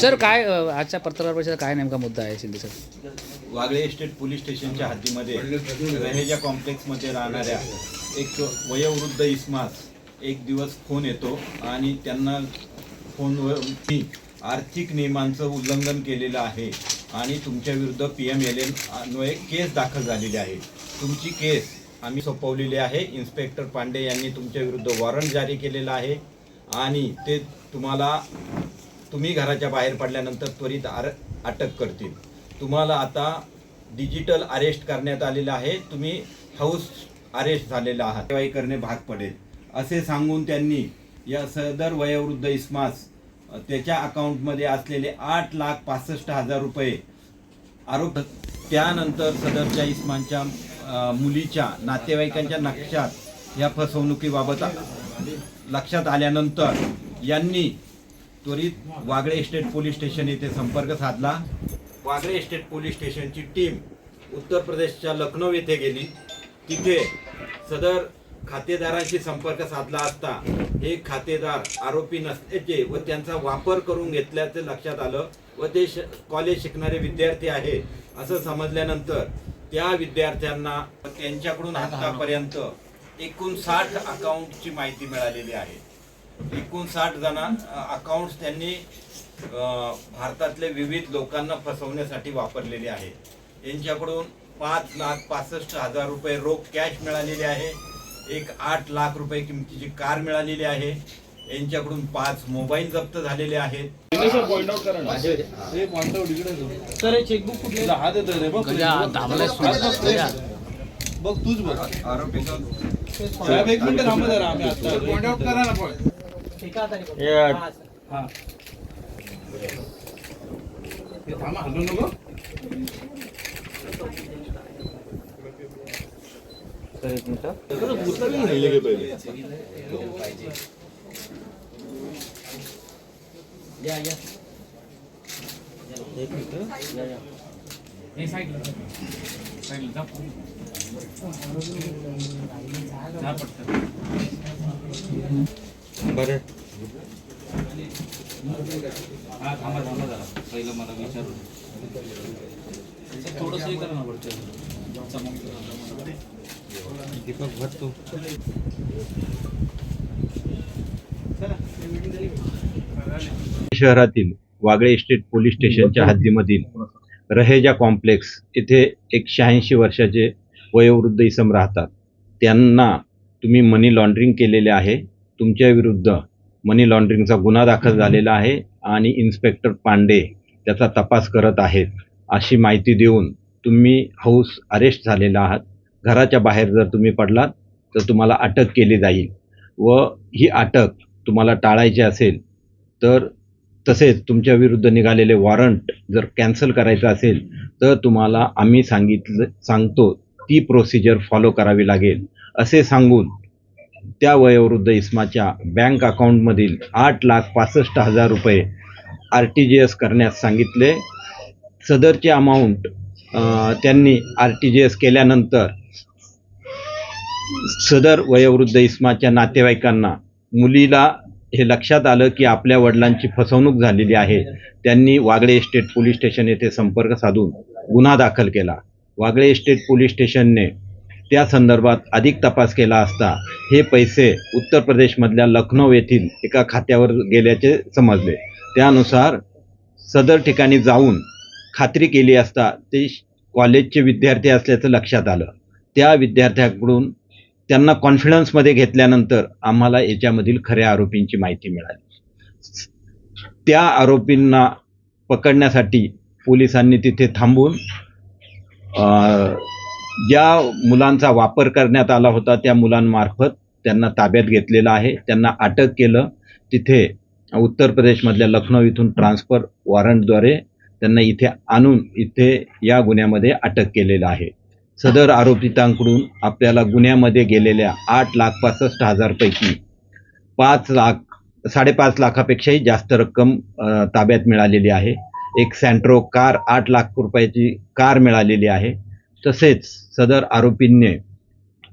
Sir काय अ, आजच्या पत्रकार परिषदेचा काय नेमका मुद्दा आहे Shinde sir? Wagle estate police स्टेशनच्या हद्दीमध्ये रहेजा कॉम्प्लेक्समध्ये राहणाऱ्या एक वयोवृद्ध इस्मास एक दिवस फोन येतो आणि त्यांना फोनवर मी आर्थिक नियमांचं उल्लंघन केलेलं आहे आणि तुमच्या विरुद्ध पी एम एल एन अन्वये केस दाखल झालेली आहे. तुमची केस आम्ही सोपवलेली आहे. इन्स्पेक्टर पांडे यांनी तुमच्या विरुद्ध वॉरंट जारी केलेलं आहे आणि ते तुम्हाला तुम्ही घराच्या बाहेर पडल्यानंतर त्वरित आर अटक करतील. तुम्हाला आता डिजिटल अरेस्ट करण्यात आलेलं आहे. तुम्ही हाऊस अरेस्ट झालेला आहात. कारवाई करणे भाग पडेल. असे सांगून त्यांनी या सदर वयोवृद्ध इस्मास त्याच्या अकाउंटमध्ये असलेले आठ लाख पासष्ट हजार रुपये आरोप त्यानंतर सदरच्या इस्मानच्या मुलीच्या नातेवाईकांच्या नक्षात या फसवणुकीबाबत लक्षात आल्यानंतर यांनी त्वरित वागळे एस्टेट पोलीस स्टेशन येथे संपर्क साधला. वागळे एस्टेट पोलीस स्टेशनची टीम उत्तर प्रदेशच्या लखनौ येथे गेली. तिथे सदर खातेदारांशी संपर्क साधला असता हे खातेदार आरोपी नसल्याचे व त्यांचा वापर करून घेतल्याचे लक्षात आलं व ते श कॉलेज शिकणारे विद्यार्थी आहे असं समजल्यानंतर त्या विद्यार्थ्यांना त्यांच्याकडून आतापर्यंत एकूण साठ अकाउंटची माहिती मिळालेली आहे. एकूण साठ जणां अकाउंट्स त्यांनी भारतातले विविध लोकांना फसवण्यासाठी वापरलेले आहे यांच्याकडून पाच लाख पासष्ट हजार रुपये रोख कॅश मिळालेले आहे. एक आठ लाख रुपये किमतीची कार मिळालेली आहे. यांच्याकडून पाच मोबाईल जप्त झालेले आहेत. हे बघ. तूच बघ. आरोपीचा साहेब एक मिनिट थांबा जरा आम्ही आता पॉइंट आउट करा ना पण 제가다리거든요. 예. 아, 아. 이거 담아 안 넣는 거? 잘했습니다. 그럼 못 살리는 얘기해 봐야 돼. 야, 야. 야, 야. 네, 사이 사이 पटकन. हा थांबा थांबा जरा पहिलं मला विचारू थोडस हे करा ना वरच्या दीपक भर तू. शहरातील वागळे इस्टेट पोलीस स्टेशनच्या हद्दीमधील रहेजा कॉम्प्लेक्स येथे एक शहाऐंशी वर्षाचे वयोवृद्ध इसम राहतात. त्यांना तुम्ही मनी लॉन्ड्रिंग केलेले आहे. तुमच्या विरुद्ध मनी लॉन्ड्रिंगचा गुन्हा दाखल झालेला आहे आणि इन्स्पेक्टर पांडे त्याचा तपास करत आहेत. अशी माहिती देऊन तुम्ही हाऊस अरेस्ट झालेला आहात. घराच्या बाहेर जर तुम्ही पडलात तर तुम्हाला अटक केली जाईल. व ही अटक तुम्हाला टाळायची असेल तर तसेच तुमच्या विरुद्ध निघालेले वॉरंट जर कॅन्सल करायचं असेल तर तुम्हाला आम्ही सांगितलं सांगतो ती प्रोसिजर फॉलो करावी लागेल. असे सांगून त्या वयोवृद्ध इस्माच्या बँक अकाउंटमधील आठ लाख पासष्ट हजार रुपये आर टी जी एस करण्यास सांगितले. सदरची अमाऊंट त्यांनी आर टी जी एस केल्यानंतर सदर वयोवृद्ध इस्माच्या नातेवाईकांना मुलीला हे लक्षात आलं की आपल्या वडिलांची फसवणूक झालेली आहे. त्यांनी वागळे इस्टेट पोलीस स्टेशन येथे संपर्क साधून गुन्हा दाखल केला. वागळे इस्टेट पोलीस स्टेशनने त्या संदर्भात अधिक तपास केला असता हे पैसे उत्तर प्रदेशमधल्या लखनौ येथील एका खात्यावर गेल्याचे समजले. त्यानुसार सदर ठिकाणी जाऊन खात्री केली असता ते श- कॉलेजचे विद्यार्थी असल्याचं लक्षात आलं. त्या विद्यार्थ्याकडून त्यांना कॉन्फिडन्समध्ये घेतल्यानंतर आम्हाला याच्यामधील खऱ्या आरोपींची माहिती मिळाली. त्या आरोपींना पकडण्यासाठी पोलिसांनी तिथे थांबून ज्या मुलांचा वापर करण्यात आला होता त्या मुलांमार्फत त्यांना ताब्यात घेतलेलं आहे. त्यांना अटक केलं. तिथे उत्तर प्रदेशमधल्या लखनौ इथून ट्रान्सफर वॉरंटद्वारे त्यांना इथे आणून इथे या गुन्ह्यामध्ये अटक केलेलं आहे. सदर आरोपितांकडून आपल्याला गुन्ह्यामध्ये गेलेल्या आठ लाख पासष्ट हजारपैकी पाच लाख साडेपाच लाखापेक्षाही जास्त रक्कम ताब्यात मिळालेली आहे. एक सँट्रो कार आठ लाख रुपयाची कार मिळालेली आहे. तसेच सदर आरोपींनी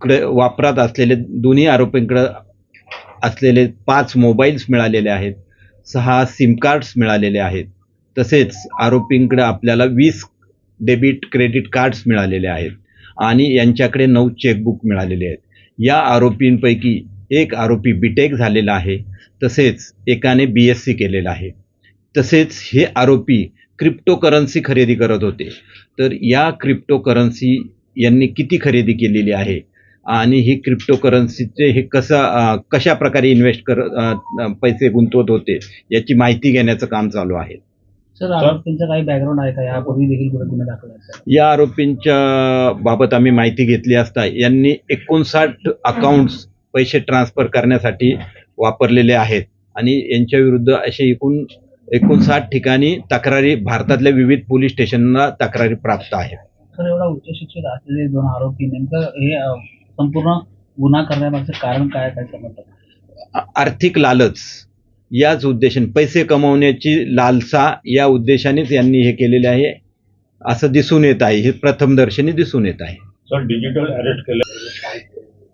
कडे वापरात असलेले दोन्ही आरोपींकडं असलेले पाच मोबाईल्स मिळालेले आहेत सहा सिम कार्ड्स मिळालेले आहेत. तसेच आरोपींकडे आपल्याला वीस डेबिट क्रेडिट कार्ड्स मिळालेले आहेत आणि यांच्याकडे नऊ चेकबुक मिळालेले आहेत. या आरोपींपैकी एक आरोपी बीटेक झालेला आहे तसेच एकाने बी एस सी केलेलं आहे. तसेच हे आरोपी क्रिप्टोकरन्सी खरेदी करत होते. तर या क्रिप्टोकरन्सी यांनी किती खरेदी केलेली आहे? आणि ही क्रिप्टोकरन्सीचे हे कसं कशा प्रकारे इन्व्हेस्ट कर पैसे गुंतवत होते याची माहिती घेण्याचं काम चालू आहे. सर आरोपींचं काही बॅकग्राऊंड आहे का? यापूर्वी देखील गुन्हे दाखल? या आरोपींच्या बाबत आम्ही माहिती घेतली असता यांनी एकोणसाठ अकाउंट्स पैसे ट्रान्सफर करण्यासाठी वापरलेले आहेत. आणि यांच्या विरुद्ध असे एकूण एकोणसाठ ठिकाणी तक्रारी भारतातल्या विविध पोलीस स्टेशनला तक्रारी प्राप्त आहेत. सर एवढा उच्च शिक्षित असलेले दोन आरोपी नेमकं हे संपूर्ण गुन्हा करण्यामागचं कारण काय काय समजतं आर्थिक लालच याच उद्देशाने पैसे कमवण्याची लालसा या उद्देशानेच यांनी हे केलेले आहे असं दिसून येत आहे हे प्रथमदर्शनी दिसून येत आहे. सर डिजिटल अरेस्ट केलं?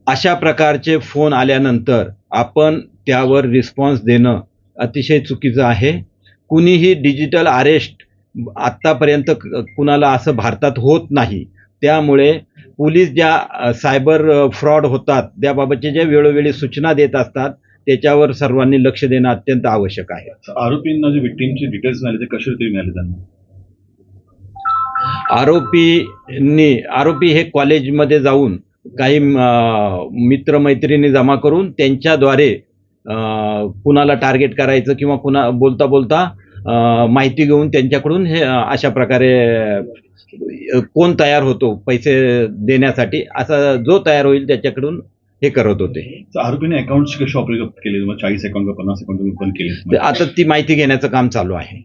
अशा प्रकारचे फोन आल्यानंतर आपण त्यावर रिस्पॉन्स देणं अतिशय चुकीचं आहे. कुणीही डिजिटल अरेस्ट आत्तापर्यंत कुणाला असं भारतात होत नाही. त्यामुळे पोलीस ज्या सायबर फ्रॉड होतात त्याबाबतच्या ज्या वेळोवेळी सूचना देत असतात त्याच्यावर सर्वांनी लक्ष देणं अत्यंत आवश्यक आहे. आरोपींना जे विक्टीमचे डिटेल्स मिळाले ते कसे मिळाले त्यांना? आरोपींनी आरोपी हे कॉलेजमध्ये जाऊन काही मित्रमैत्रिणी जमा करून त्यांच्याद्वारे कुणाला टार्गेट करायचं किंवा कुणा बोलता बोलता माहिती घेऊन त्यांच्याकडून हे अशा प्रकारे कोण तयार होतो पैसे देण्यासाठी असा जो तयार होईल त्याच्याकडून हे करत होते. आरोपीने अकाउंट्स कसे ऑपरेट केले? चाळीस अकाउंट का पन्नास अकाउंट ओपन केले? आता ती माहिती घेण्याचं काम चालू आहे.